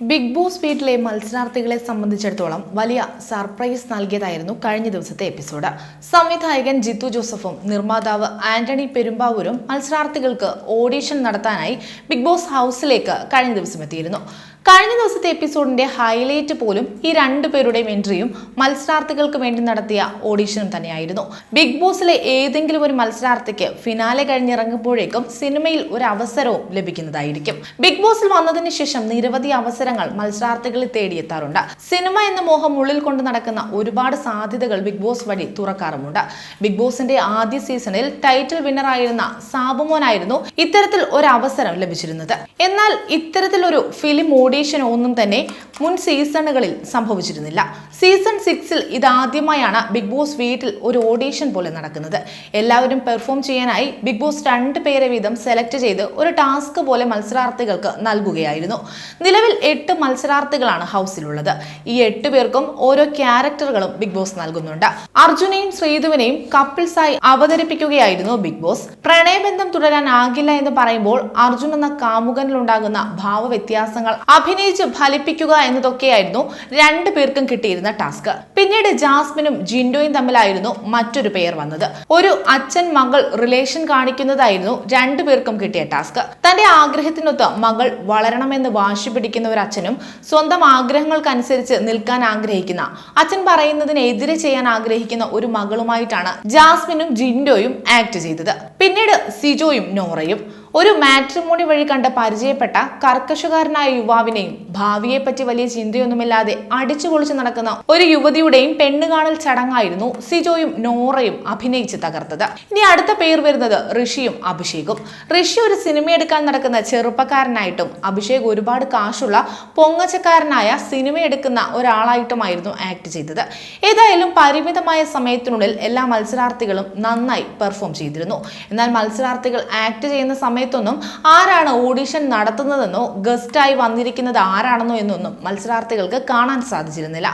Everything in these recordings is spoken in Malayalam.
ബിഗ് ബോസ് വീട്ടിലെ മത്സരാർത്ഥികളെ സംബന്ധിച്ചിടത്തോളം വലിയ സർപ്രൈസ് നൽകിയതായിരുന്നു കഴിഞ്ഞ ദിവസത്തെ എപ്പിസോഡ്. സംവിധായകൻ ജിത്തു ജോസഫും നിർമ്മാതാവ് ആന്റണി പെരുമ്പാവൂരും മത്സരാർത്ഥികൾക്ക് ഓഡീഷൻ നടത്താനായി ബിഗ് ബോസ് ഹൗസിലേക്ക് കഴിഞ്ഞ ദിവസം എത്തിയിരുന്നു. കഴിഞ്ഞ ദിവസത്തെ എപ്പിസോഡിന്റെ ഹൈലൈറ്റ് പോലും ഈ രണ്ടു പേരുടെയും എൻട്രിയും മത്സരാർത്ഥികൾക്ക് വേണ്ടി നടത്തിയ ഓഡീഷനും തന്നെയായിരുന്നു. ബിഗ് ബോസിലെ ഏതെങ്കിലും ഒരു മത്സരാർത്ഥിക്ക് ഫിനാലെ കഴിഞ്ഞിറങ്ങുമ്പോഴേക്കും സിനിമയിൽ ഒരു അവസരവും ലഭിക്കുന്നതായിരിക്കും. ബിഗ് ബോസിൽ വന്നതിന് ശേഷം നിരവധി അവസരങ്ങൾ മത്സരാർത്ഥികളെ തേടിയെത്താറുണ്ട്. സിനിമ എന്ന മോഹം ഉള്ളിൽ കൊണ്ട് നടക്കുന്ന ഒരുപാട് സാധ്യതകൾ ബിഗ് ബോസ് വഴി തുറക്കാറുമുണ്ട്. ബിഗ് ബോസിന്റെ ആദ്യ സീസണിൽ ടൈറ്റിൽ വിന്നർ ആയിരുന്ന സാബുമോനായിരുന്നു ഇത്തരത്തിൽ ഒരു അവസരം ലഭിച്ചിരുന്നത്. എന്നാൽ ഇത്തരത്തിലൊരു ഫിലിം ഓഡീഷൻ ഒന്നും തന്നെ മുൻ സീസണുകളിൽ സംഭവിച്ചിരുന്നില്ല. സീസൺ സിക്സിൽ ഇതാദ്യമായാണ് ബിഗ് ബോസ് വീട്ടിൽ ഒരു ഓഡീഷൻ പോലെ നടക്കുന്നത്. എല്ലാവരും പെർഫോം ചെയ്യാനായി ബിഗ് ബോസ് രണ്ട് പേരെ വീതം സെലക്ട് ചെയ്ത് ഒരു ടാസ്ക് പോലെ മത്സരാർത്ഥികൾക്ക് നൽകുകയായിരുന്നു. നിലവിൽ എട്ട് മത്സരാർത്ഥികളാണ് ഹൗസിലുള്ളത് ഈ എട്ട് പേർക്കും ഓരോ ക്യാരക്ടറുകളും ബിഗ് ബോസ് നൽകുന്നുണ്ട്. അർജുനെയും ശ്രീധുവിനെയും കപ്പിൾസായി അവതരിപ്പിക്കുകയായിരുന്നു ബിഗ് ബോസ് പ്രണയബന്ധം തുടരാനാകില്ല എന്ന് പറയുമ്പോൾ അർജുൻ എന്ന കാമുകനിലുണ്ടാകുന്ന ഭാവവ്യത്യാസങ്ങൾ അഭിനയിച്ച് ഫലിപ്പിക്കുക എന്നതൊക്കെയായിരുന്നു രണ്ടു പേർക്കും കിട്ടിയിരുന്ന ടാസ്ക്. പിന്നീട് ജാസ്മിനും ജിൻഡോയും തമ്മിലായിരുന്നു മറ്റൊരു പേർ വന്നത്. ഒരു അച്ഛൻ മകൾ റിലേഷൻ കാണിക്കുന്നതായിരുന്നു രണ്ടു പേർക്കും കിട്ടിയ ടാസ്ക്. തന്റെ ആഗ്രഹത്തിനൊത്ത് മകൾ വളരണമെന്ന് വാശി പിടിക്കുന്ന ഒരു അച്ഛനും സ്വന്തം ആഗ്രഹങ്ങൾക്കനുസരിച്ച് നിൽക്കാൻ ആഗ്രഹിക്കുന്ന അച്ഛൻ പറയുന്നതിനെതിരെ ചെയ്യാൻ ആഗ്രഹിക്കുന്ന ഒരു മകളുമായിട്ടാണ് ജാസ്മിനും ജിൻഡോയും ആക്ട് ചെയ്തത്. പിന്നീട് സിജോയും നോറയും. ഒരു മാട്രിമോണി വഴി കണ്ട പരിചയപ്പെട്ട കർക്കശുകാരനായ യുവാവിനെയും ഭാവിയെപ്പറ്റി വലിയ ചിന്തയൊന്നുമില്ലാതെ അടിച്ചു പൊളിച്ച് നടക്കുന്ന ഒരു യുവതിയുടെയും പെണ്ണുകാണൽ ചടങ്ങായിരുന്നു സിജോയും നോറയും അഭിനയിച്ച് തകർത്തത്. ഇനി അടുത്ത പേർ വരുന്നത് ഋഷിയും അഭിഷേകും. ഋഷി ഒരു സിനിമ എടുക്കാൻ നടക്കുന്ന ചെറുപ്പക്കാരനായിട്ടും അഭിഷേക് ഒരുപാട് കാശുള്ള പൊങ്ങച്ചക്കാരനായ സിനിമ എടുക്കുന്ന ഒരാളായിട്ടുമായിരുന്നു ആക്ട് ചെയ്തത്. ഏതായാലും പരിമിതമായ സമയത്തിനുള്ളിൽ എല്ലാ മത്സരാർത്ഥികളും നന്നായി പെർഫോം ചെയ്തിരുന്നു. എന്നാൽ മത്സരാർത്ഥികൾ ആക്ട് ചെയ്യുന്ന സമയത്തൊന്നും ആരാണ് ഓഡിഷൻ നടത്തുന്നതെന്നോ ഗസ്റ്റായി വന്നിരിക്കുന്നത് ആരാണെന്നോ എന്നൊന്നും മത്സരാർത്ഥികൾക്ക് കാണാൻ സാധിച്ചിരുന്നില്ല.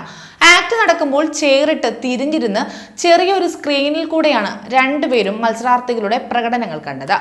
ആക്ട് നടക്കുമ്പോൾ ചേറിട്ട് തിരിഞ്ഞിരുന്ന് ചെറിയൊരു സ്ക്രീനിൽ കൂടെയാണ് രണ്ടുപേരും മത്സരാർത്ഥികളുടെ പ്രകടനങ്ങൾ കണ്ടത്.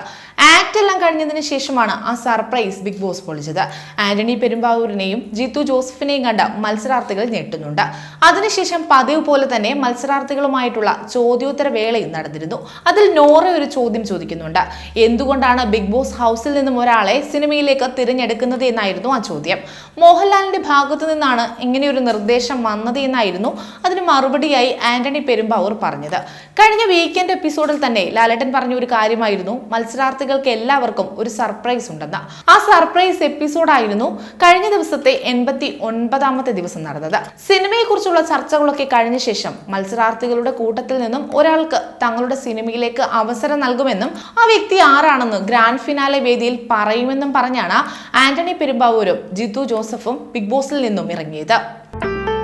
ആക്ട് എല്ലാം കഴിഞ്ഞതിന് ശേഷമാണ് ആ സർപ്രൈസ് ബിഗ് ബോസ് പൊളിച്ചത്. ആന്റണി പെരുമ്പാവൂരിനെയും ജിത്തു ജോസഫിനെയും കണ്ട മത്സരാർത്ഥികൾ ഞെട്ടുന്നുണ്ട്. അതിനുശേഷം പതിവ് പോലെ തന്നെ മത്സരാർത്ഥികളുമായിട്ടുള്ള ചോദ്യോത്തര വേളയും നടന്നിരുന്നു. അതിൽ നോറ ഒരു ചോദ്യം ചോദിക്കുന്നുണ്ട്. എന്തുകൊണ്ടാണ് ബിഗ് ബോസ് ഹൗസിൽ നിന്നും ഒരാളെ സിനിമയിലേക്ക് തിരഞ്ഞെടുക്കുന്നത് എന്നായിരുന്നു ആ ചോദ്യം. മോഹൻലാലിന്റെ ഭാഗത്തു നിന്നാണ് ഇങ്ങനെയൊരു നിർദ്ദേശം വന്നത് എന്നായിരുന്നു അതിന് മറുപടിയായി ആന്റണി പെരുമ്പാവൂർ പറഞ്ഞത്. കഴിഞ്ഞ വീക്കെൻഡ് എപ്പിസോഡിൽ തന്നെ ലാലേട്ടൻ പറഞ്ഞ ഒരു കാര്യമായിരുന്നു. മത്സരാർത്ഥികൾക്ക് എല്ലാവർക്കും ഒരു സർപ്രൈസ് ഉണ്ടെന്ന്. ആ സർപ്രൈസ് എപ്പിസോഡായിരുന്നു കഴിഞ്ഞ ദിവസത്തെ എൺപത്തി ഒൻപതാമത്തെ ദിവസം നടന്നത്. സിനിമയെക്കുറിച്ചുള്ള ചർച്ചകളൊക്കെ കഴിഞ്ഞ ശേഷം മത്സരാർത്ഥികളുടെ കൂട്ടത്തിൽ നിന്നും ഒരാൾക്ക് തങ്ങളുടെ സിനിമയിലേക്ക് അവസരം നൽകുമെന്നും ആ വ്യക്തി ആരാണെന്ന് ഗ്രാൻഡ് ഫിനാലെ വേദിയിൽ പറയുമെന്നും പറഞ്ഞാണ് ആന്റണി പെരുമ്പാവൂരും ജിത്തു ജോസഫും ബിഗ് ബോസിൽ നിന്നും ഇറങ്ങിയത്.